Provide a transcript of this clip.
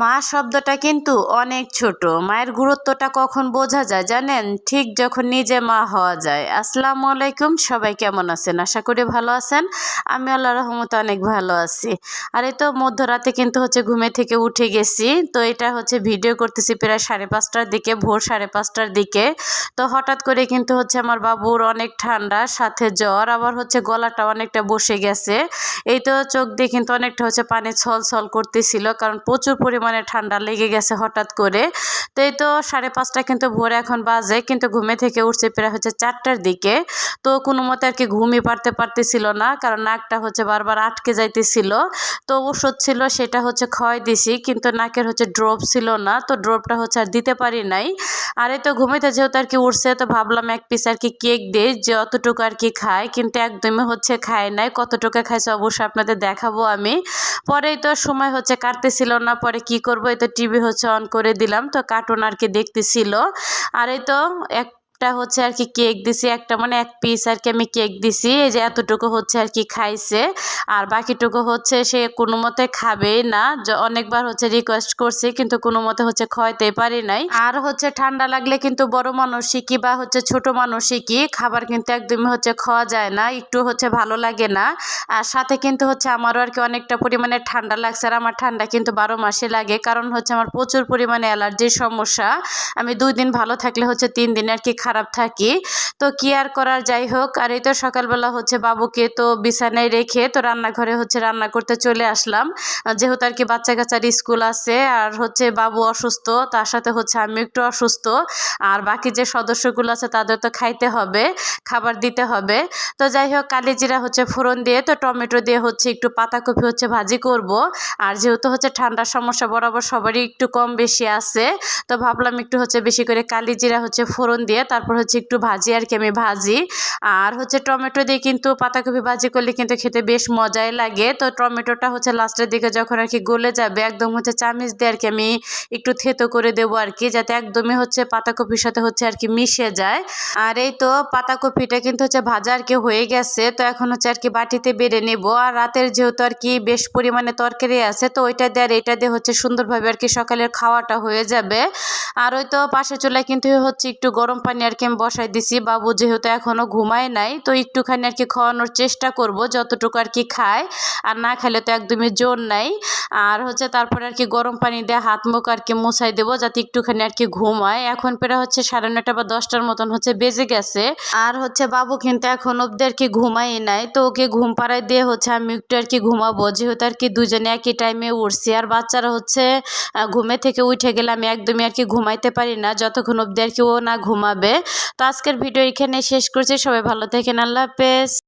মা শব্দটা কিন্তু অনেক ছোট। মায়ের গুরুত্বটা কখন বোঝা যায় জানেন? ঠিক যখন নিজে মা হওয়া যায়। আসসালামু আলাইকুম, সবাই কেমন আছেন? আশা করি ভালো আছেন। আমি আল্লাহ রহমতে অনেক ভালো আছি। আর এই তো মধ্যরাতে কিন্তু হচ্ছে ঘুমে থেকে উঠে গেছি। তো এটা হচ্ছে ভিডিও করতেছি প্রায় সাড়ে পাঁচটার দিকে, ভোর সাড়ে পাঁচটার দিকে। তো হঠাৎ করে কিন্তু হচ্ছে আমার বাবুর অনেক ঠান্ডা, সাথে জ্বর, আবার হচ্ছে গলাটা অনেকটা বসে গেছে। এই তো চোখ দিয়ে কিন্তু অনেকটা হচ্ছে পানি ছল ছল করতেছিল, কারণ প্রচুর পরিমাণে ঠান্ডা লেগে গেছে হঠাৎ করে। তো এই তো সাড়ে পাঁচটা কিন্তু ভোরে এখন বাজে, কিন্তু ঘুমে থেকে উঠছে প্রায় হচ্ছে চারটার দিকে। তো কোনো মতে আর কি ঘুমিয়ে পারতে পারতেছিল না, কারণ নাকটা হচ্ছে বারবার আটকে যাইতেছিল। তো ওষুধ ছিল সেটা হচ্ছে ক্ষয় দিছি, কিন্তু নাকের হচ্ছে ড্রপ ছিল না, তো ড্রপটা হচ্ছে আর দিতে পারি নাই। আর এই তো ঘুমিতে যেহেতু আর কি উঠছে, তো ভাবলাম এক পিস আর কি কেক দিই, যে অতটুকু আর কি খায় কিন্তু একদমই হচ্ছে খায় নাই। কতটুকু খাইছে অবশ্যই আপনাদের দেখাবো আমি। পরেই তো সময় হচ্ছে কাটতেছিল না, পরে কি করব? এই তো টিভি হচ্ছে অন করে দিলাম। তো কার্টুন আর কি দেখতেছিল। আর এই তো এক একটা হচ্ছে আর কি কেক দিছি, একটা মানে এক পিস আর কি আমি কেক দিছি, এই যে এতটুকু হচ্ছে আর কি খাইছে। আর বাকিটুকু হচ্ছে সে কোনো মতে খাবেই না অনেকবার হচ্ছে রিকোয়েস্ট করছি কিন্তু কোনো মতে হচ্ছে খাওয়াইতে পারি নাই। আর হচ্ছে ঠান্ডা লাগলে কিন্তু বড় মানুষই কি বা হচ্ছে ছোট মানুষই কি খাবার কিন্তু একদমই হচ্ছে খাওয়া যায় না, একটু হচ্ছে ভালো লাগে না। আর সাথে কিন্তু হচ্ছে আমারও আর কি অনেকটা পরিমাণে ঠান্ডা লাগছে আর আমার ঠান্ডা কিন্তু বারো মাসে লাগে, কারণ হচ্ছে আমার প্রচুর পরিমাণে অ্যালার্জির সমস্যা। আমি দুই দিন ভালো থাকলে হচ্ছে তিন দিন আর কি খারাপ থাকি। তো কি আর করার? যাই হোক, আর এই তো সকালবেলা হচ্ছে বাবুকে তো বিছানায় রেখে তো রান্নাঘরে হচ্ছে রান্না করতে চলে আসলাম। যেহেতু আর কি বাচ্চা কাচ্চার স্কুল আছে, আর হচ্ছে বাবু অসুস্থ, তার সাথে হচ্ছে আমি একটু অসুস্থ। আর বাকি যে সদস্যগুলো আছে, তাদের তো খাইতে হবে, খাবার দিতে হবে। তো যাই হোক কালি জিরা হচ্ছে ফোড়ন দিয়ে, তো টমেটো দিয়ে হচ্ছে একটু পাতাকপি হচ্ছে ভাজি করব। আর যেহেতু হচ্ছে ঠান্ডার সমস্যা, বরাবর সবারই একটু কম বেশি আছে। তো ভাবলাম একটু হচ্ছে বেশি করে কালি জিরা হচ্ছে ফোড়ন দিয়ে তারপর হচ্ছে একটু ভাজি আর কি আমি ভাজি। আর হচ্ছে টমেটো দিয়ে কিন্তু পাতাকপি ভাজি করলে কিন্তু খেতে বেশ মজাই লাগে। তো টমেটোটা হচ্ছে লাস্টের দিকে যখন আর কি গলে যাবে, একদম হচ্ছে চামিচ দিয়ে আর কি আমি একটু থেতো করে দেবো আর কি, যাতে একদমই হচ্ছে পাতাকপির সাথে হচ্ছে আর কি মিশে যায়। আর এই তো পাতাকপিটা কিন্তু হচ্ছে ভাজা আর কি হয়ে গেছে, তো এখন হচ্ছে আর কি বাটিতে বেড়ে নেব। আর রাতের যেহেতু আর কি বেশ পরিমাণে তরকারি আছে, তো ওইটা দিয়ে আর এটা দিয়ে হচ্ছে সুন্দরভাবে আর কি সকালের খাওয়াটা হয়ে যাবে। আর ওই তো পাশে চুলায় কিন্তু হচ্ছে একটু গরম পানি আর কি আমি বসাই দিছি বাবু যেহেতু এখনও ঘুমায় নাই তো একটুখানি আর কি খাওয়ানোর চেষ্টা করব যতটুকু আর কি খায় আর না খেলে তো একদমই জোর নাই আর হচ্ছে তারপরে আর কি গরম পানি দিয়ে হাত মুখ আর কি মুছাই দেবো যাতে একটুখানি আর কি ঘুমায় এখন প্রায় হচ্ছে সাড়ে নটা বা দশটার মতন হচ্ছে বেজে গেছে আর হচ্ছে বাবু কিন্তু এখন অব্দি আর কি ঘুমাই নাই তো ওকে ঘুম পাড়ায় দিয়ে হচ্ছে আমি একটু আর কি ঘুমাবো যেহেতু আর কি দুজনে একই টাইমে উঠছি আর বাচ্চারা হচ্ছে ঘুমে থেকে উঠে গেলে আমি একদমই আর কি ঘুমাইতে পারি না যতক্ষণ অব্দি আর কি ও না ঘুমাবে তো আজকের ভিডিও এখানে শেষ করছি। সবাই ভালো থাকেন। আল্লাহ হাফেজ।